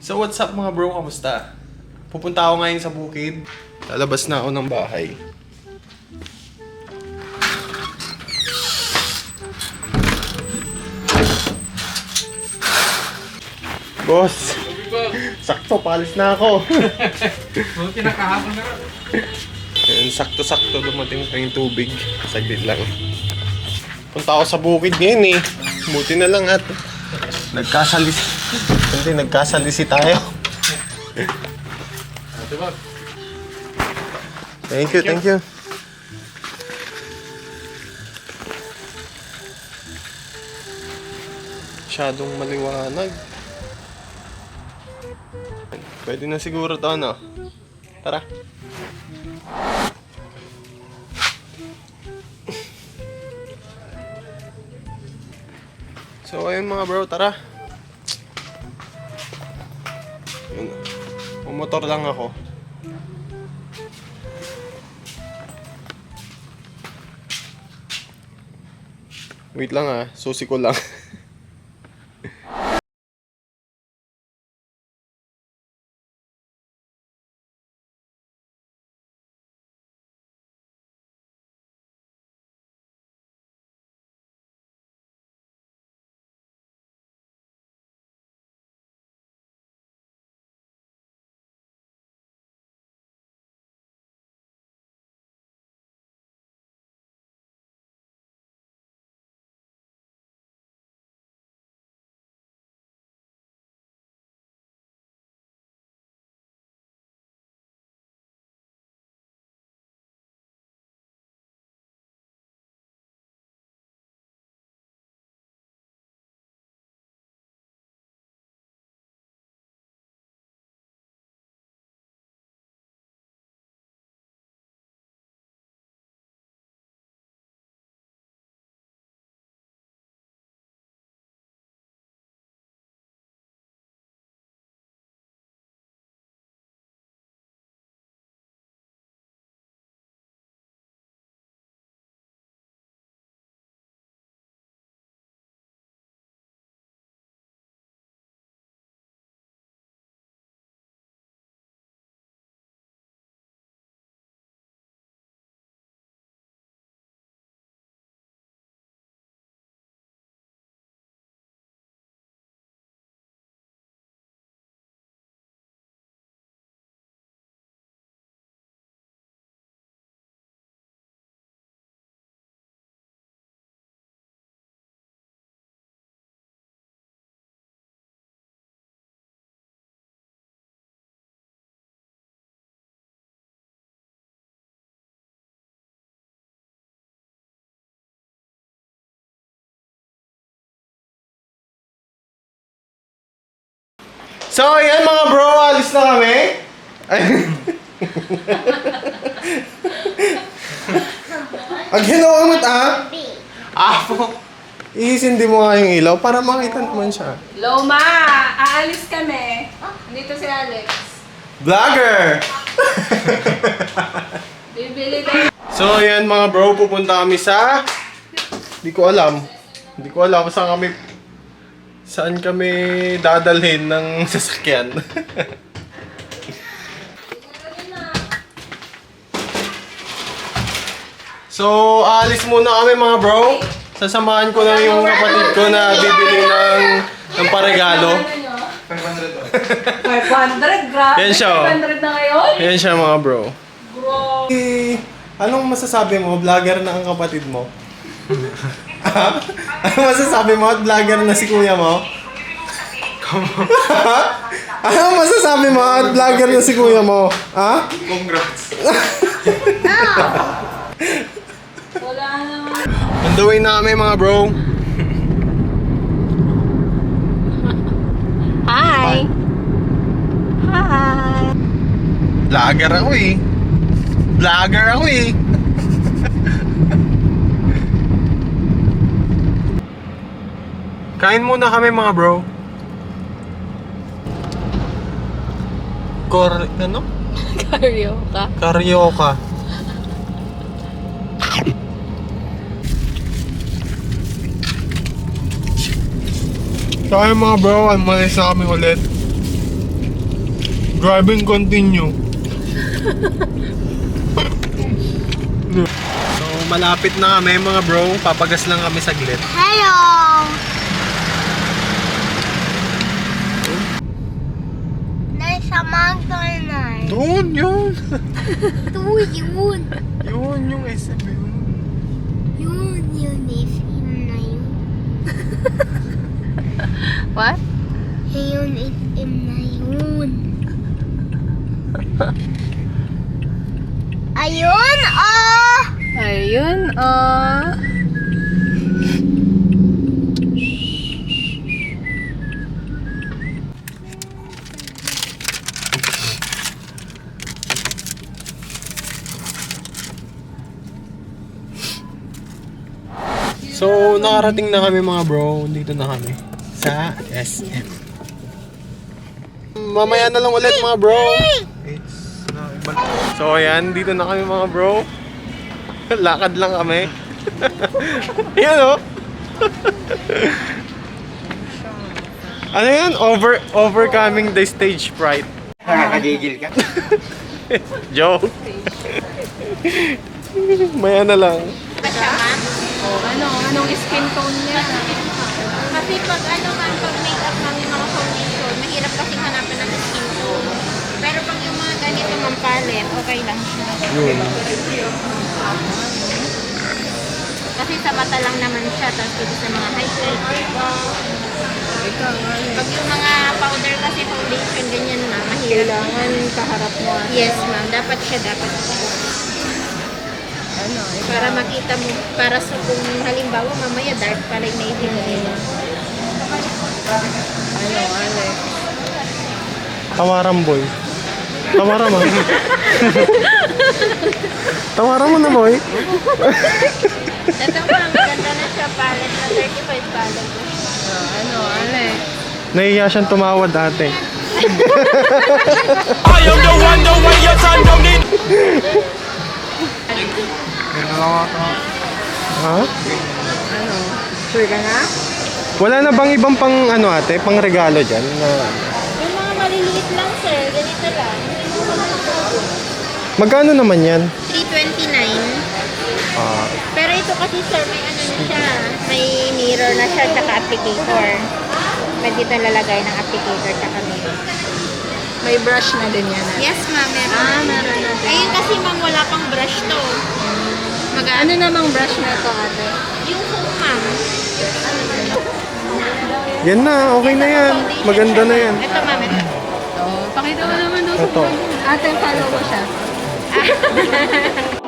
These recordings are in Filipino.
So what's up mga bro, kamusta? Pupunta ako ngayon sa bukid. Lalabas na ako ng bahay. Boss, sakto, palis na ako. Buti na Ayun, sakto-sakto dumating pa yung tubig. Saglit lang. Punta ako sa bukid ngayon eh. Buti na lang at nagkasalis... Hindi, nagkasalisi tayo. Thank you, thank you. Masyadong maliwanag. Pwede na siguro to, ano? Tara. So, ayun mga bro, tara. Pumotor lang ako. Wait lang ah, susi ko lang. So, ayan mga bro, alis na kami. Ang ginawa mo ah? Ah, po. Ihisindi mo nga yung ilaw para makita naman siya. Loma, aalis kami. Dito si Alex. Vlogger! Bibili tayo. So, ayan mga bro, pupunta kami sa... Hindi ko alam. Hindi ko alam saan kami... Saan kami dadalhin ng sasakyan. so, aalis muna kami mga bro. Sasamahan ko lang yung kapatid ko na bibili ng, ng paregalo. 500, grabe. Yan siya, oh. 500 na ngayon? Ayan siya mga bro. Bro. Eh, anong masasabi mo? Vlogger na ang kapatid mo? Anong masasabi mo? At vlogger na si kuya mo? anong masasabi mo? At vlogger na si kuya mo? Ha? congrats. Wala naman. On the way na kami mga bro. Hi. Hi. Vlogger ako eh. Vlogger ako eh. Kain muna kami mga bro. Kor... ano? Karaoke. Karyoka. So ayun mga bro, umalis na kami ulit. Driving continue. so, malapit na kami mga bro. Papagas lang kami saglit. Hello! Nasa McDonald's. Doon, yun. Ito yun. yun, yung SM yun. Yun, yun. SM na yun. What? Yun, SM na yun. Ayun, oh! Ayun, oh. So, nakarating na kami mga bro. Dito na kami. Sa SM. Mamaya na lang ulit mga bro. So, ayan. Dito na kami mga bro. Lakad lang kami. yan o. ano yan? Over, overcoming the stage fright. Nakakagigil ka. Joke. Maya na lang. Oh, ano, anong skin tone niya? Kasi pag ano man, pag make-up man yung mga foundation, mahirap kasi hanapin ng skin tone. Pero pag yung mga ganito mang palette, okay lang siya. Yun. Kasi sa mata lang naman siya, tapos dito sa mga highlight. Pag yung mga powder kasi foundation, ganyan na, mahirap. Kailangan kaharap mo. Yes ma'am, dapat siya, dapat siya. Ano, Para makita mo, para sa kung halimbawa mamaya dark pala yung navy mo nila. ano, Alex. Tawaran boy. Tawaran mo. Tawaran mo na boy. Ito ma'am, maganda na siya palette na 35 palette. Oh, ano, Alex. Nahiya siyang tumawad ate. Ha? Ano? Sure ka na? Wala na bang ibang pang ano ate, pang regalo dyan? Na, Yung mga maliliit lang sir, ganito lang. magkano naman yan? 329. Ah, Pero ito kasi sir, may ano na siya, may mirror na siya, tsaka applicator. Pwede dito lalagay ng applicator tsaka mirror. May brush na din yan. Alex. Yes ma'am, meron. Ah, meron na din. Ayun kasi ma'am, wala pang brush to. Mag Ano namang brush na ito, ate? Yung foam ma'am. yan na, okay na yan. Maganda na yan. Ito ma'am, ito. Pakita mo naman doon sa Ito. Ate, follow mo siya.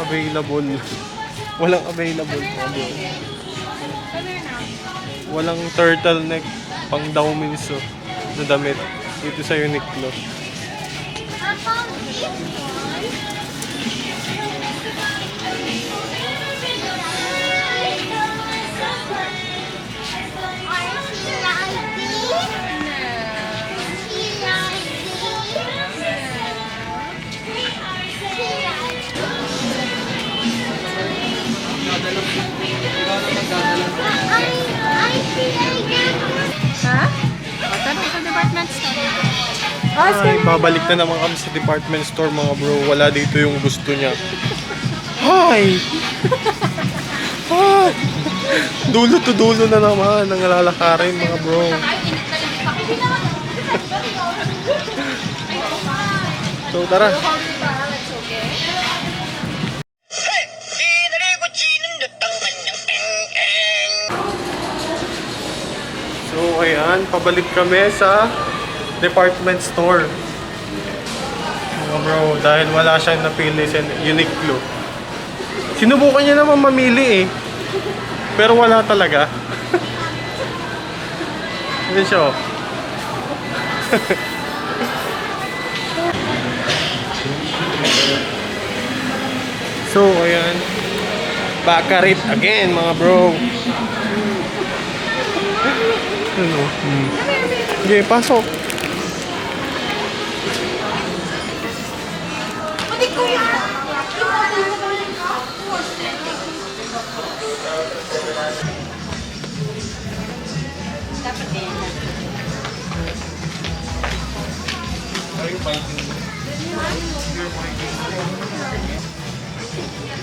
available. Walang available. Walang turtleneck pang Dauminso na damit dito sa Uniqlo. Ay, babalik na naman kami sa department store mga bro. Wala dito yung gusto niya. Hi! Hi! Dulo to dulo na naman ang lalakarin mga bro. So tara. So ayan, pabalik kami sa department store. Mga bro, dahil wala siyang napili sa Uniqlo. Sinubukan niya naman mamili eh. Pero wala talaga. Yan siya oh. so, ayan. Bakarit again, mga bro. Ano? Hmm. Sige, pasok.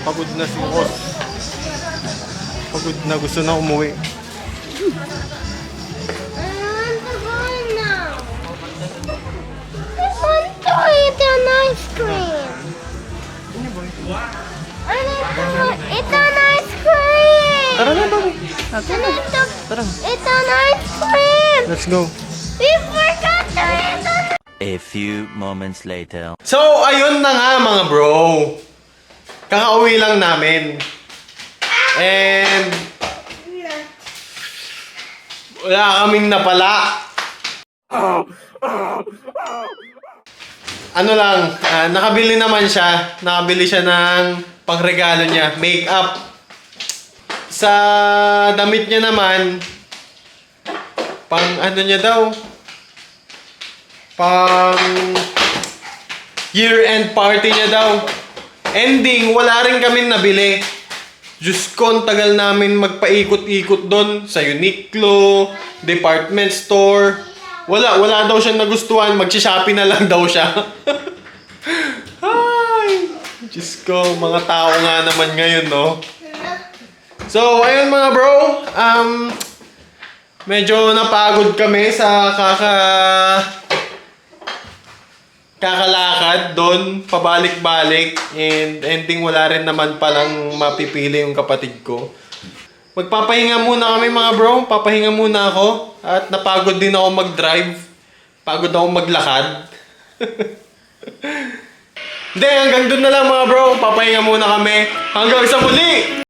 Pagod na si Ross. Pagod na, gusto na umuwi. Tara na, to Tara. eat an ice cream. Let's go. We A few moments later. So, ayun na nga mga bro. Kakauwi lang namin. And... Wala kaming napala. Ano lang, ah, nakabili naman siya. Nakabili siya ng pangregalo niya. Makeup. Sa damit niya naman, pang ano niya daw, pang year-end party niya daw. Ending, wala rin kami nabili. Diyos ko, tagal namin magpaikot-ikot doon sa Uniqlo, department store. Wala, wala daw siyang nagustuhan. Magsha-shopee na lang daw siya. Ay, Diyos ko, mga tao nga naman ngayon, no? So, ayun mga bro. Um, medyo napagod kami sa kaka kakalakad doon, pabalik-balik, and ending wala rin naman palang mapipili yung kapatid ko. Magpapahinga muna kami mga bro, papahinga muna ako, at napagod din ako mag-drive, pagod ako maglakad. Hindi, hanggang doon na lang mga bro, papahinga muna kami. Hanggang sa muli!